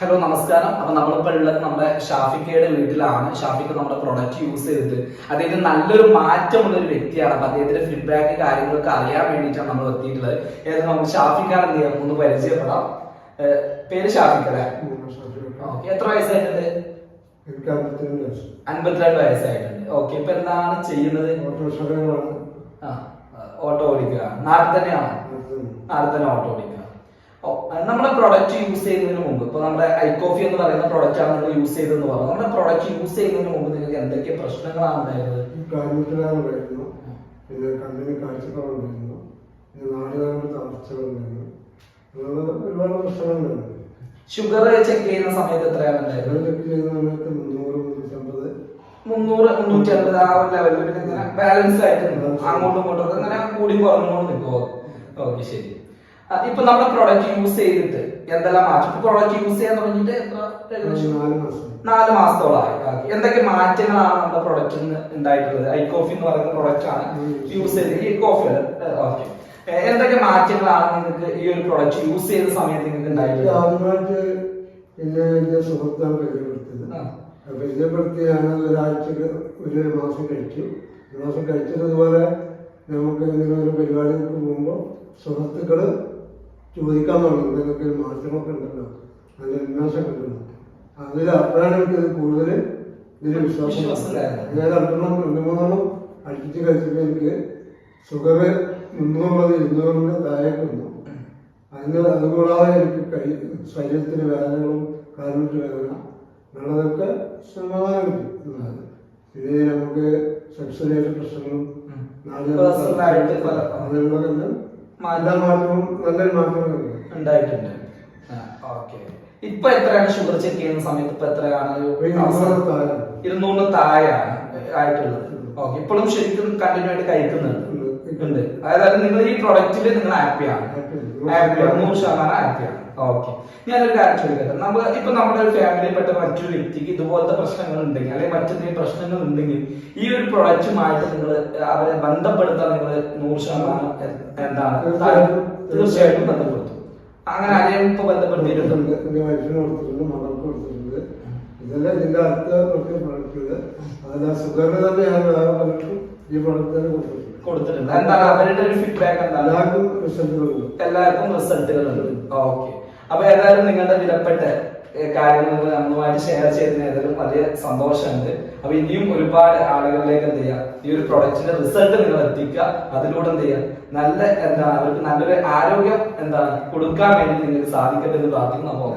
Hello നമസ്കാരം. അപ്പൊ നമ്മളിപ്പോൾ ഉള്ളത് നമ്മുടെ ഷാഫിക്കയുടെ വീട്ടിലാണ്. ഷാഫിക്ക നമ്മുടെ പ്രൊഡക്റ്റ് യൂസ് ചെയ്തിട്ട് അദ്ദേഹത്തിന് നല്ലൊരു മാറ്റമുള്ള ഒരു വ്യക്തിയാണ്. അപ്പൊ അദ്ദേഹത്തിന്റെ ഫീഡ്ബാക്ക് കാര്യങ്ങളൊക്കെ അറിയാൻ വേണ്ടിയിട്ടാണ് നമ്മൾ എത്തിയിട്ടുള്ളത്. ഏതായാലും നമുക്ക് ഷാഫിക്കാണ് എന്ത് ചെയ്യാം? ഒന്ന് പരിചയപ്പെടാം. ഏഹ് പേര് ഷാഫിക്ക അല്ലേ? ഓക്കെ എത്ര വയസ്സായിട്ടുണ്ട്? അൻപത്തിരണ്ട് വയസ്സായിട്ടുണ്ട്. ഓക്കെ ഇപ്പൊ എന്താണ് ചെയ്യുന്നത്? ഓട്ടോ ഓടിക്കുക നാട്ടിൽ തന്നെയാണ്? നാളെ തന്നെ. ഓട്ടോ ഓടിക്കുക നമ്മുടെ പ്രൊഡക്റ്റ് യൂസ് ചെയ്യുന്നതിന് മുമ്പ് ഇപ്പൊ നമ്മുടെ ഐ കോഫി എന്ന് പറയുന്ന പ്രൊഡക്റ്റ് ആണ് നിങ്ങൾ യൂസ് ചെയ്തതെന്ന് പറഞ്ഞു. നമ്മുടെ പ്രൊഡക്റ്റ് യൂസ് ചെയ്യുന്നതിന് മുമ്പ് നിങ്ങൾക്ക് എന്തൊക്കെ പ്രശ്നങ്ങളാണ് ഉണ്ടായിരുന്നത്? കാൽമുട്ടിലാണുണ്ടായിരുന്നു പിന്നെ കണ്ണിന് കാഴ്ചക്കുറവുണ്ടായിരുന്നു പിന്നെ നാടുകാരുടെ തളർച്ചകളുണ്ടായിരുന്നു അങ്ങനെ ഒരുപാട് പ്രശ്നങ്ങളുണ്ടായിരുന്നു ഷുഗർ ചെക്ക് ചെയ്യുന്ന സമയത്ത് എത്രയാണ് അത് ഉണ്ടായിരുന്നത് ചെക്ക് ചെയ്യുന്ന സമയത്ത് മുന്നൂറ് മുന്നൂറ്റമ്പത്. മുന്നൂറ് മുന്നൂറ്റി അൻപത് ആ ഒരു ലെവലിൽ പിന്നെ ഇങ്ങനെ ബാലൻസ് ആയിട്ട് അങ്ങോട്ടും ഇങ്ങോട്ടും കൂടി കുറഞ്ഞുകൊണ്ട് നിൽക്കുമോ ഓക്കെ ശരി. ഇപ്പൊ നമ്മുടെ പ്രോഡക്റ്റ് യൂസ് ചെയ്തിട്ട് എന്തെല്ലാം മാറ്റം? പ്രോഡക്റ്റ് യൂസ് ചെയ്യാൻ തുടങ്ങിയിട്ട് എത്ര? ഏകദേശം നാല് മാസം. നാല് മാസത്തോളമായി. എന്തൊക്കെ മാറ്റങ്ങളാണ് നമ്മുടെ പ്രൊഡക്റ്റിന് ഉണ്ടായിട്ടുള്ളത്? ഐ കോഫി എന്ന് പറയുന്ന പ്രൊഡക്റ്റ് ആണ് യൂസ് ചെയ്ത് ഈ കോഫി ഓക്കെ. എന്തൊക്കെ മാറ്റങ്ങളാണ് നിങ്ങൾക്ക് ഈ ഒരു പ്രൊഡക്റ്റ് യൂസ് ചെയ്ത സമയത്ത് നിങ്ങൾക്ക് ഉണ്ടായിട്ടുള്ളത്? ആദ്യമായിട്ട് പിന്നെ എന്റെ സുഹൃത്താണ് പരിചയപ്പെടുത്തിയത് പരിചയപ്പെടുത്തി ഞാൻ ഒരാഴ്ച ഒരു മാസം കഴിച്ചു. ഒരു മാസം കഴിച്ചതുപോലെ നമുക്ക് എന്തെങ്കിലും ഒരു പരിപാടികൾക്ക് പോകുമ്പോൾ സുഹൃത്തുക്കൾ ചോദിക്കാൻ തുടങ്ങി. എന്തെങ്കിലുമൊക്കെ ഒരു മാറ്റങ്ങളൊക്കെ ഉണ്ടല്ലോ. നല്ല ഉന്മേഷമൊക്കെ ഉണ്ടല്ലോ അതിൽ അപ്പോഴാണ് എനിക്കത് കൂടുതൽ ഇതിൽ വിശ്വാസം അതായത്. ഞാൻ രണ്ടെണ്ണം രണ്ട് മൂന്നെണ്ണം അടുപ്പിച്ച് കഴിച്ചപ്പോൾ എനിക്ക് ഷുഗർ മുന്നൂറുള്ളത് ഇരുന്നൂറിന്റെ താഴേക്ക് വന്നു. അതിന് അതുകൂടാതെ എനിക്ക് കൈ ശരീരത്തിന് വേദനകളും കാലിട്ട് വേദന ഉള്ളതൊക്കെ സമാധാനം കിട്ടും പിന്നെ നമുക്ക് സെക്സ് പ്രശ്നങ്ങളും ഉം. എല്ലാ മാറ്റവും നല്ലൊരു മാറ്റവും ഉണ്ടായിട്ടുണ്ട്. ഓക്കെ. ഇപ്പൊ എത്രയാണ് ഷുഗർ ചെക്ക് ചെയ്യുന്ന സമയത്ത് ഇപ്പൊ എത്രയാണ്? ഇരുന്നൂറിന് താഴെയാണ് ആയിട്ടുള്ളത്. ഓക്കെ. ഇപ്പോഴും ശരിക്കും കണ്ടിന്യൂ ആയിട്ട് കഴിക്കുന്നുണ്ട്. ഉണ്ട്. അതായത് നിങ്ങൾ ഈ പ്രൊഡക്റ്റിൽ നിങ്ങൾ ഹാപ്പിയാണ്. ഹാപ്പിയാണ് നൂറ് ശതമാനം ഹാപ്പിയാണ് ഓക്കെ ഞാനൊരു കാര്യം ചോദിക്കട്ടെ? നമ്മൾ ഇപ്പൊ നമ്മുടെ ഒരു ഫാമിലിയിൽപ്പെട്ട മറ്റൊരു വ്യക്തിക്ക് ഇതുപോലത്തെ പ്രശ്നങ്ങൾ ഉണ്ടെങ്കിൽ അല്ലെങ്കിൽ മറ്റെന്തെങ്കിലും പ്രശ്നങ്ങൾ ഉണ്ടെങ്കിൽ ഈ ഒരു പ്രൊഡക്റ്റുമായിട്ട് നിങ്ങൾ അവരെ ബന്ധപ്പെടുത്താൻ നിങ്ങൾ നൂറ് ശതമാനം എന്താണ്? തീർച്ചയായിട്ടും. തീർച്ചയായിട്ടും ബന്ധപ്പെടുത്തും. അങ്ങനെ ആരെയും ഇപ്പൊ ബന്ധപ്പെടുത്തിയിട്ടുണ്ടോ എന്റെ എന്റെ വൈഫിന് കൊടുത്തിട്ടുണ്ട് മകൾക്ക് കൊടുത്തിട്ടുണ്ട് ഇതെല്ലാം നിന്റെ അടുത്ത കുറച്ച് പ്രൊഡക്റ്റുകൾ അതിൽ ഷുഗറിന് തന്നെയാണ്. വേറെ പലർക്കും ഈ പ്രൊഡക്റ്റ് തന്നെ കൊടുത്തിട്ടുണ്ട്. കൊടുത്തിട്ടുണ്ട്. എന്താണ്? അവരുടെ ഒരു ഫീഡ്ബാക്ക് എന്താണ്? എല്ലാവർക്കും റിസൾട്ടുകളുണ്ട് എല്ലാവർക്കും റിസൾട്ടുകളുണ്ട് ഓക്കെ അപ്പൊ ഏതായാലും നിങ്ങളുടെ വിലപ്പെട്ട കാര്യങ്ങൾ നമ്മളുമായിട്ട് ഷെയർ ചെയ്തതിന് ഏതായാലും വലിയ സന്തോഷമുണ്ട്. അപ്പൊ ഇനിയും ഒരുപാട് ആളുകളിലേക്ക് എന്ത് ചെയ്യുക ഈ ഒരു പ്രൊഡക്റ്റിന്റെ റിസൾട്ട് നിങ്ങൾ എത്തിക്കുക. അതിലൂടെ എന്ത് ചെയ്യുക നല്ല എന്താണ്? അവർക്ക് നല്ലൊരു ആരോഗ്യം എന്താണ്? കൊടുക്കാൻ വേണ്ടി നിങ്ങൾക്ക് സാധിക്കട്ടെ എന്ന് പ്രാർത്ഥിക്കുന്നു. അപ്പോൾ